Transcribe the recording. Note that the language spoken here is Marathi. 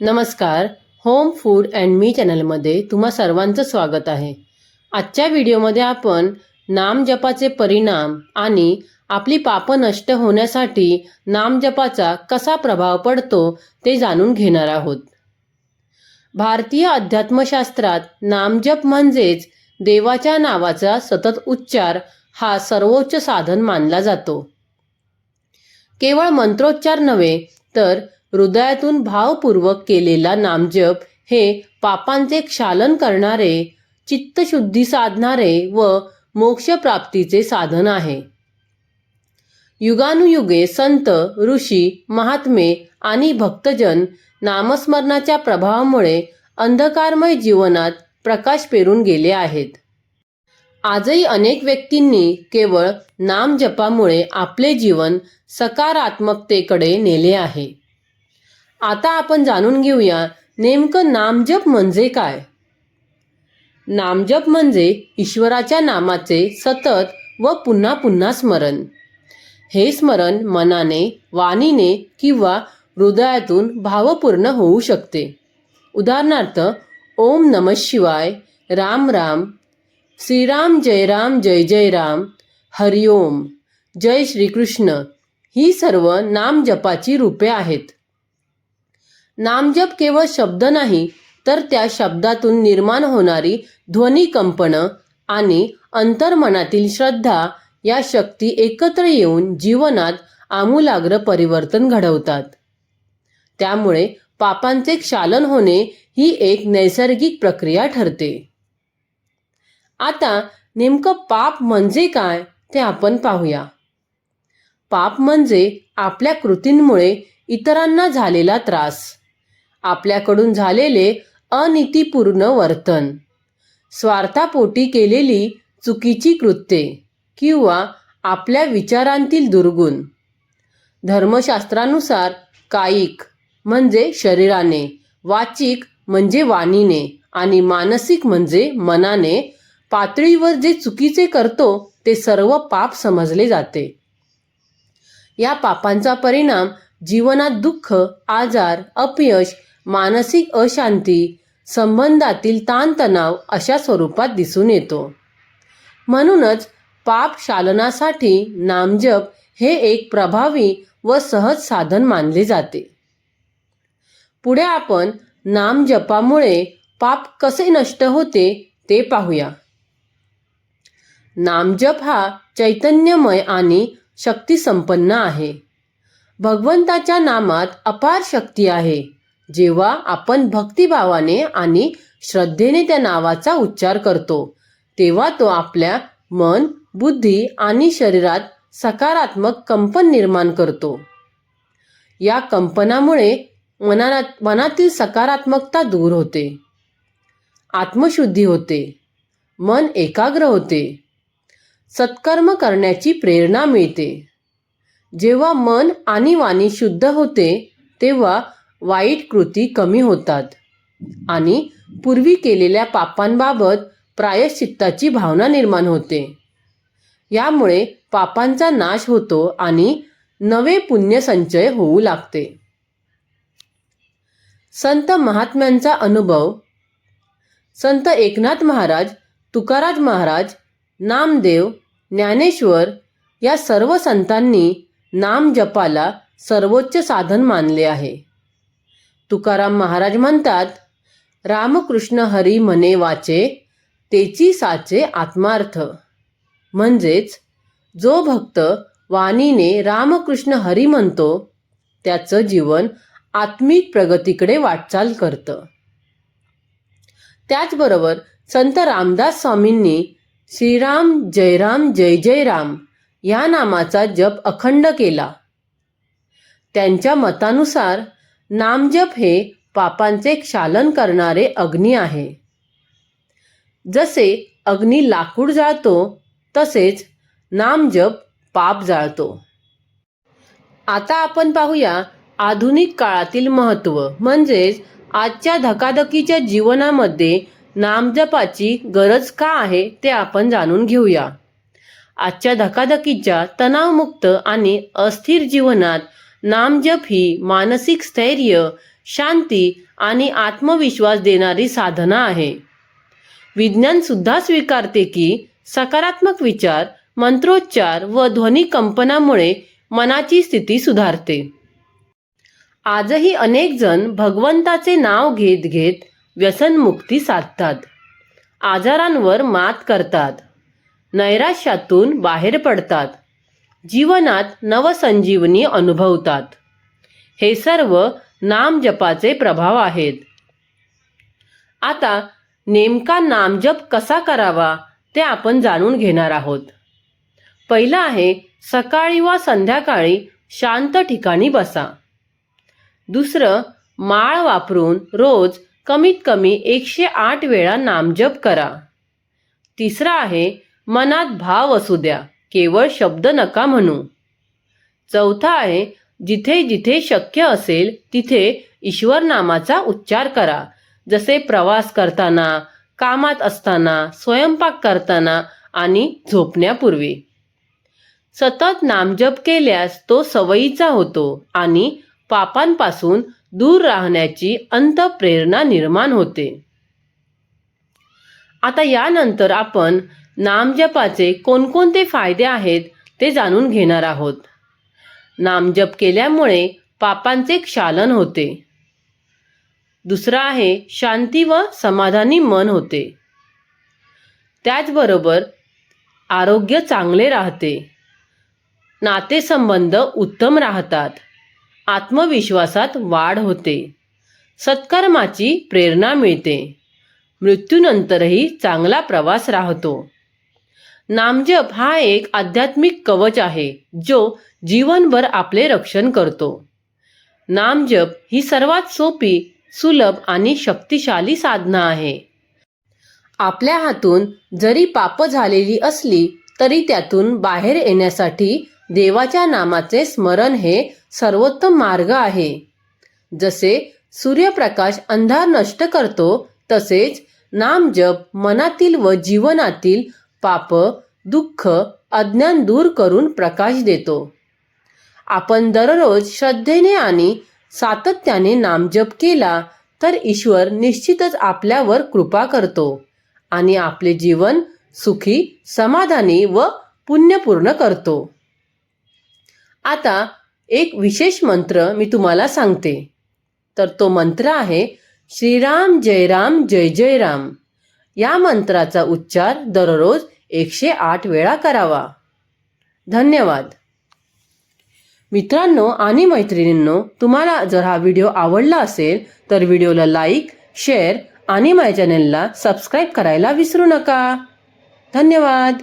नमस्कार होम फूड अँड मी चॅनलमध्ये तुम्हा सर्वांचं स्वागत आहे. आजच्या व्हिडिओमध्ये आपण नामजपाचे परिणाम आणि आपली पापं नष्ट होण्यासाठी नामजपाचा कसा प्रभाव पडतो ते जाणून घेणार आहोत. भारतीय अध्यात्मशास्त्रात नामजप म्हणजेच देवाच्या नावाचा सतत उच्चार हा सर्वोच्च साधन मानला जातो. केवळ मंत्रोच्चार नव्हे तर हृदयातून भावपूर्वक केलेला नामजप हे पापांचे क्षालन करणारे चित्तशुद्धी साधणारे व मोक्षप्राप्तीचे साधन आहे. युगानुयुगे संत ऋषी महात्मे आणि भक्तजन नामस्मरणाच्या प्रभावामुळे अंधकारमय जीवनात प्रकाश पेरून गेले आहेत. आजही अनेक व्यक्तींनी केवळ नामजपामुळे आपले जीवन सकारात्मकतेकडे नेले आहे. आता आपण जाणून घेऊया नेमकं नामजप म्हणजे काय? नामजप म्हणजे ईश्वराच्या नामाचे सतत व पुन्हा पुन्हा स्मरण. हे स्मरण मनाने वाणीने किंवा हृदयातून भावपूर्ण होऊ शकते. उदाहरणार्थ ओम नम शिवाय राम राम श्रीराम जय राम जय जय राम हरिओम जय श्रीकृष्ण ही सर्व नामजपाची रूपे आहेत. नामजप केवळ शब्द नाही तर त्या शब्दातून निर्माण होणारी ध्वनी कंपनं आणि अंतर्मनातील श्रद्धा या शक्ती एकत्र येऊन जीवनात आमूलाग्र परिवर्तन घडवतात. त्यामुळे पापांचे क्षालन होणे ही एक नैसर्गिक प्रक्रिया ठरते. आता नेमकं पाप म्हणजे काय ते आपण पाहूया. पाप म्हणजे आपल्या कृतींमुळे इतरांना झालेला त्रास आपल्याकडून झालेले अनितीपूर्ण वर्तन. स्वार्थापोटी केलेली चुकीची कृत्ये किंवा आपल्या विचारांतील दुर्गुण. धर्मशास्त्रानुसार कायिक म्हणजे शरीराने वाचिक म्हणजे वाणीने आणि मानसिक म्हणजे मनाने पातळीवर जे चुकीचे करतो ते सर्व पाप समजले जाते. या पापांचा परिणाम जीवनात दुःख आजार अपयश मानसिक अशांती संबंधातील ताणतणाव अशा स्वरूपात दिसून येतो. म्हणूनच पाप शालनासाठी नामजप हे एक प्रभावी व सहज साधन मानले जाते. पुढे आपण नामजपामुळे पाप कसे नष्ट होते ते पाहूया. नामजप हा चैतन्यमय आणि शक्तिसंपन्न आहे. भगवंताच्या नामात अपार शक्ती आहे. जेव्हा आपण भक्तिभावाने आणि श्रद्धेने त्या नावाचा उच्चार करतो तेव्हा तो आपल्या मन बुद्धी आणि शरीरात सकारात्मक कंपन निर्माण करतो. या कंपनामुळे मनात मनातील सकारात्मकता दूर होते. आत्मशुद्धी होते. मन एकाग्र होते. सत्कर्म करण्याची प्रेरणा मिळते. जेव्हा मन आणि वाणी शुद्ध होते तेव्हा वाईट कृती कमी होतात. आणि पूर्वी केलेल्या पापांबाबत प्रायश्चित्ताची भावना निर्माण होते. यामुळे पापांचा नाश होतो आणि नवे पुण्यसंचय होऊ लागते. संत महात्म्यांचा अनुभव. संत एकनाथ महाराज तुकाराज महाराज नामदेव ज्ञानेश्वर या सर्व संतांनी नाम जपाला सर्वोच्च साधन मानले आहे. तुकाराम महाराज म्हणतात रामकृष्ण हरी म्हणे वाचे तेची साचे आत्मार्थ. म्हणजेच जो भक्त वाणीने रामकृष्ण हरी म्हणतो त्याचं जीवन आत्मिक प्रगतीकडे वाटचाल करतं. त्याचबरोबर संत रामदास स्वामींनी श्रीराम जयराम जय जय राम या नामाचा जप अखंड केला. त्यांच्या मतानुसार नामजप हे पापांचे क्षालन करणारे अग्नी आहे. जसे अग्नी लाकूड जाळतो तसेच नामजप पाप जाळतो. आता आपण पाहूया आधुनिक काळातील महत्त्व म्हणजेच आजच्या धकाधकीच्या जीवनामध्ये नामजपाची गरज का आहे ते आपण जाणून घेऊया. आजच्या धकाधकीच्या तणावमुक्त आणि अस्थिर जीवनात नामजप ही मानसिक स्थैर्य शांती आणि आत्मविश्वास देणारी साधना आहे. विज्ञान सुद्धा स्वीकारते की सकारात्मक विचार मंत्रोच्चार व ध्वनी कंपनामुळे मनाची स्थिती सुधारते. आजही अनेक जण भगवंताचे नाव घेत घेत व्यसनमुक्ती साधतात. आजारांवर मात करतात. नैराश्यातून बाहेर पडतात. जीवनात नवसंजीवनी अनुभवतात. हे सर्व नामजपाचे प्रभाव आहेत. आता नेमका नामजप कसा करावा ते आपण जाणून घेणार आहोत. पहिला आहे सकाळी वा संध्याकाळी शांत ठिकाणी बसा. दुसरं माळ वापरून रोज कमीत कमी एकशे आठ वेळा नामजप करा. तिसरा आहे मनात भाव असू द्या. केवळ शब्द नका म्हणू. चौथा आहे जिथे जिथे शक्य असेल तिथे ईश्वर नामाचा उच्चार करा. जसे प्रवास करताना कामात असताना स्वयंपाक करताना आणि झोपण्यापूर्वी. सतत नामजप केल्यास तो सवयीचा होतो आणि पापांपासून दूर राहण्याची अंतप्रेरणा निर्माण होते. आता यानंतर आपण नामजपाचे कोणकोणते फायदे आहेत ते जाणून घेणार आहोत. नामजप केल्यामुळे पापांचे क्षालन होते. दुसरा आहे शांती व समाधानी मन होते. त्याचबरोबर आरोग्य चांगले राहते. नातेसंबंध उत्तम राहतात. आत्मविश्वासात वाढ होते. सत्कर्माची प्रेरणा मिळते. मृत्यूनंतरही चांगला प्रवास राहतो. नामजप हा एक आध्यात्मिक कवच आहे जो जीवनभर आपले रक्षण करतो. नामजप ही सर्वात सोपी सुलभ आणि शक्तिशाली साधना आहे. आपल्या हातून जरी पाप झालेली असली तरी त्यातून बाहेर येण्यासाठी देवाच्या नामाचे स्मरण हे सर्वोत्तम मार्ग आहे. जसे सूर्यप्रकाश अंधार नष्ट करतो तसेच नामजप मनातील व जीवनातील पाप दुःख अज्ञान दूर करून प्रकाश देतो. आपण दररोज श्रद्धेने आणि सातत्याने नामजप केला तर ईश्वर निश्चितच आपल्यावर कृपा करतो आणि आपले जीवन सुखी समाधानी व पुण्यपूर्ण करतो. आता एक विशेष मंत्र मी तुम्हाला सांगते. तर तो मंत्र आहे श्रीराम जय राम जय जय राम. या मंत्राचा उच्चार दररोज एकशे आठ वेळा करावा. धन्यवाद. मित्रांनो आणि मैत्रिणींनो तुम्हाला जर हा व्हिडिओ आवडला असेल तर व्हिडिओला लाईक शेअर आणि माझ्या चॅनलला सबस्क्राईब करायला विसरू नका. धन्यवाद.